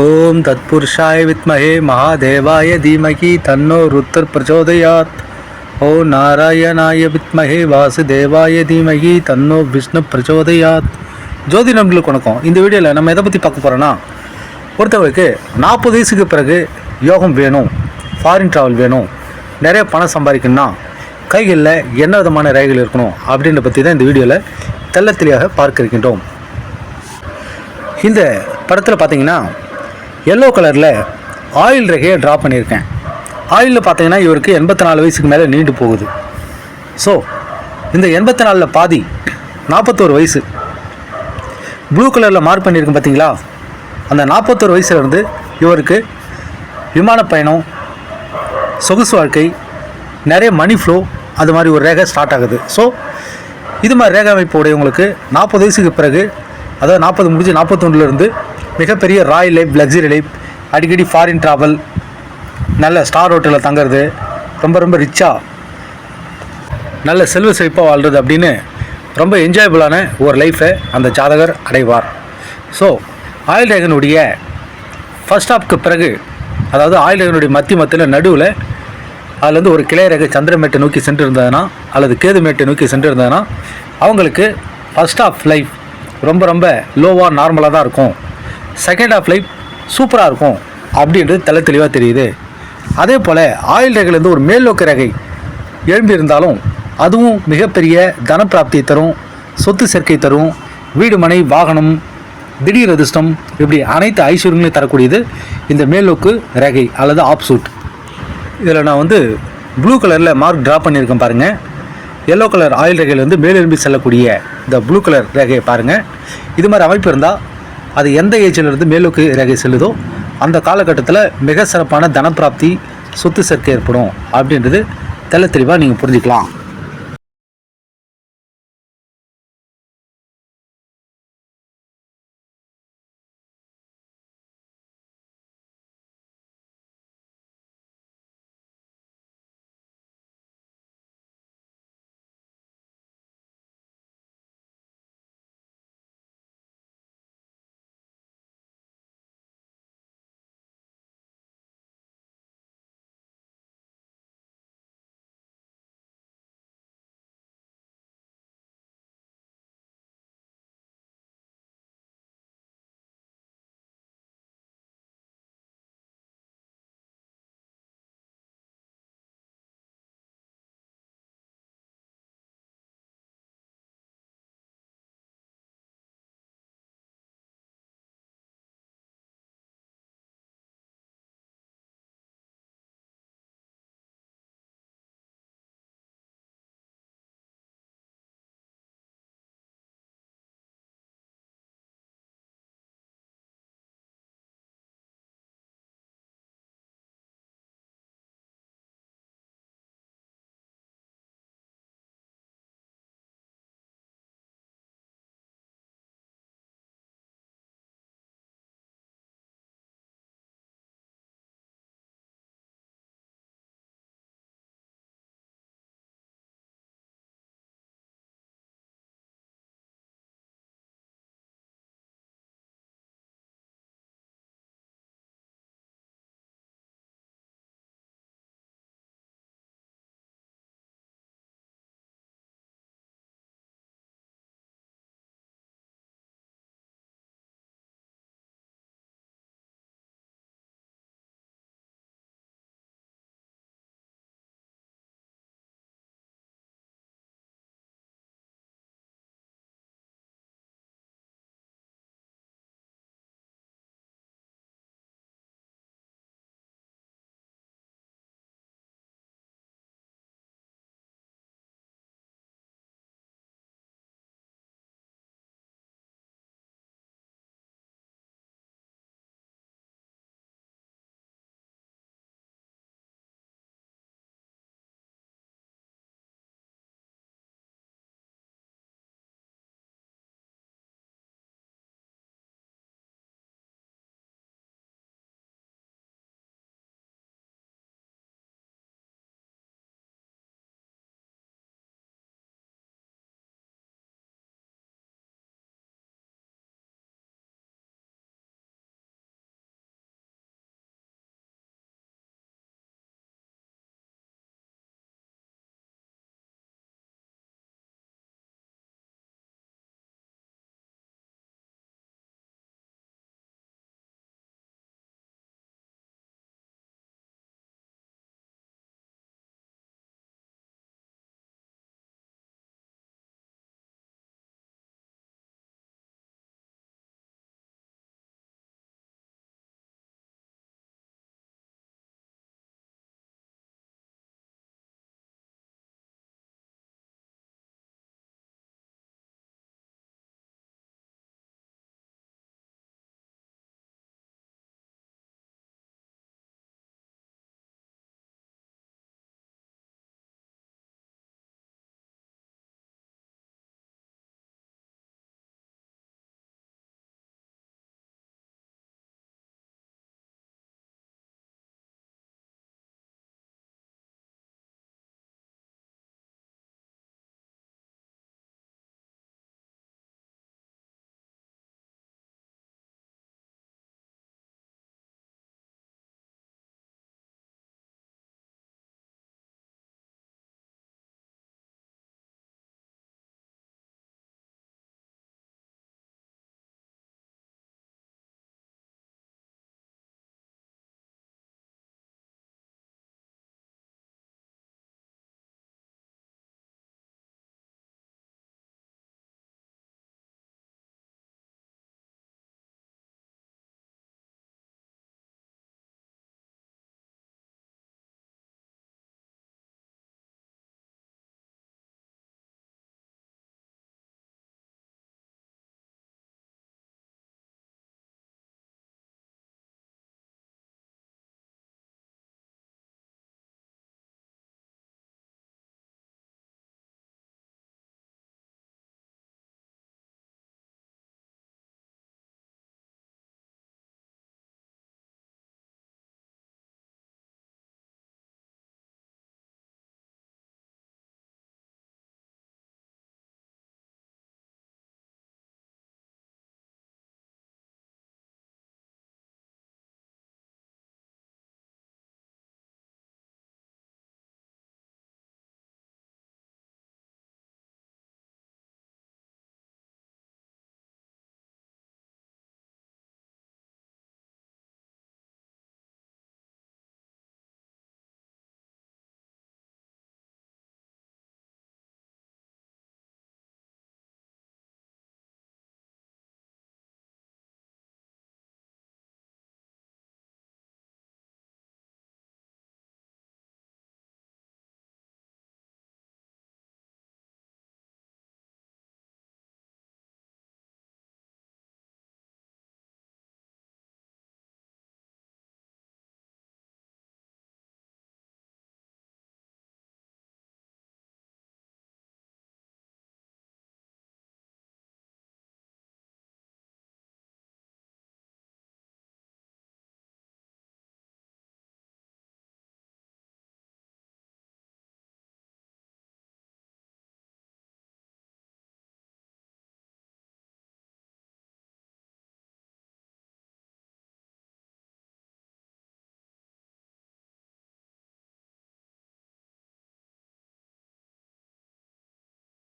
ஓம் தத்புருஷாய வித்மஹே மகாதேவாய தீமகி தன்னோ ருத்தர் பிரச்சோதயாத். ஓம் நாராயணாய வித்மஹே வாசுதேவாய தீமகி தன்னோ விஷ்ணு பிரச்சோதயாத். ஜோதி நண்பர்களுக்கு வணக்கம். இந்த வீடியோவில் நம்ம எதை பற்றி பார்க்க போகிறோன்னா ஒருத்தவருக்கு நாற்பது வயசுக்கு பிறகு யோகம் வேணும் ஃபாரின் ட்ராவல் வேணும் நிறைய பணம் சம்பாதிக்கணும்னா கைகளில் என்ன விதமான ரேகைகள் இருக்கணும் அப்படின்ற பற்றி தான் இந்த வீடியோவில் தெல்ல தெளிவாக பார்க்க இருக்கின்றோம். இந்த படத்தில் பார்த்தீங்கன்னா எல்லோ கலரில் ஆயில் ரேகையை ட்ரா பண்ணியிருக்கேன். ஆயிலில் பார்த்தீங்கன்னா இவருக்கு எண்பத்தி நாலு வயசுக்கு மேலே நீண்டு போகுது. ஸோ இந்த எண்பத்தி நாலில் பாதி நாற்பத்தோரு வயசு. ப்ளூ கலரில் மார்க் பண்ணியிருக்கேன் பார்த்தீங்களா? அந்த நாற்பத்தோரு வயசுலேருந்து இவருக்கு விமான பயணம் சொகுசு வாழ்க்கை நிறைய மணி ஃப்ளோ அது மாதிரி ஒரு ரேகை ஸ்டார்ட் ஆகுது. ஸோ இது மாதிரி ரேகை அமைப்பு உடையவங்களுக்கு நாற்பது வயசுக்கு பிறகு அதாவது நாற்பது முடிஞ்சு நாற்பத்தொன்னுலேருந்து மிகப்பெரிய ராயல் லைஃப் லக்ஸரி லைஃப் அடிக்கடி ஃபாரின் ட்ராவல் நல்ல ஸ்டார் ஹோட்டலில் தங்குறது ரொம்ப ரொம்ப ரிச்சாக நல்ல செல்வ செழிப்பாக வாழ்கிறது அப்படின்னு ரொம்ப என்ஜாயபுளான ஒரு லைஃப்பை அந்த ஜாதகர் அடைவார். ஸோ ஆயில் ரேகனுடைய ஃபர்ஸ்ட் ஆஃப்க்கு பிறகு அதாவது ஆயில் ரேகனுடைய மத்தி மத்தியில் நடுவில் அதுலேருந்து ஒரு கிளை ரேகை சந்திரமேட்டை நோக்கி சென்று இருந்ததுன்னா அல்லது கேதுமேட்டை நோக்கி சென்று இருந்ததுன்னா அவங்களுக்கு ஃபர்ஸ்ட் ஆஃப் லைஃப் ரொம்ப ரொம்ப லோவாக நார்மலாக தான் இருக்கும். செகண்ட் ஆஃப் லைஃப் சூப்பராக இருக்கும் அப்படின்றது தெள்ள தெளிவாக தெரியுது. அதே போல் ஆயில் ரேகையிலேருந்து ஒரு மேல் நோக்கு ரேகை எழும்பியிருந்தாலும் அதுவும் மிகப்பெரிய தனப்பிராப்தியை தரும் சொத்து சேர்க்கை தரும் வீடு மனை வாகனம் திடீர் அதிர்ஷ்டம் இப்படி அனைத்து ஐஸ்வர்யங்களையும் தரக்கூடியது இந்த மேல்நோக்கு ரேகை அல்லது ஆப்சூட் இதில் நான் வந்து ப்ளூ கலரில் மார்க் ட்ரா பண்ணியிருக்கேன் பாருங்கள் எல்லோ கலர் ஆயில் ரேகையிலேருந்து மேலெலும்பி செல்லக்கூடிய இந்த ப்ளூ கலர் ரேகையை பாருங்கள் இது மாதிரி அமைப்பு இருந்தால் அது எந்த ஏஜிலிருந்து மேலோக்கு ரேகை செல்லுதோ அந்த காலகட்டத்தில் மிக சிறப்பான தனப்பிராப்தி சொத்து சேர்க்கை ஏற்படும் அப்படின்றது தெல்ல தெளிவாக நீங்கள் புரிஞ்சுக்கலாம்.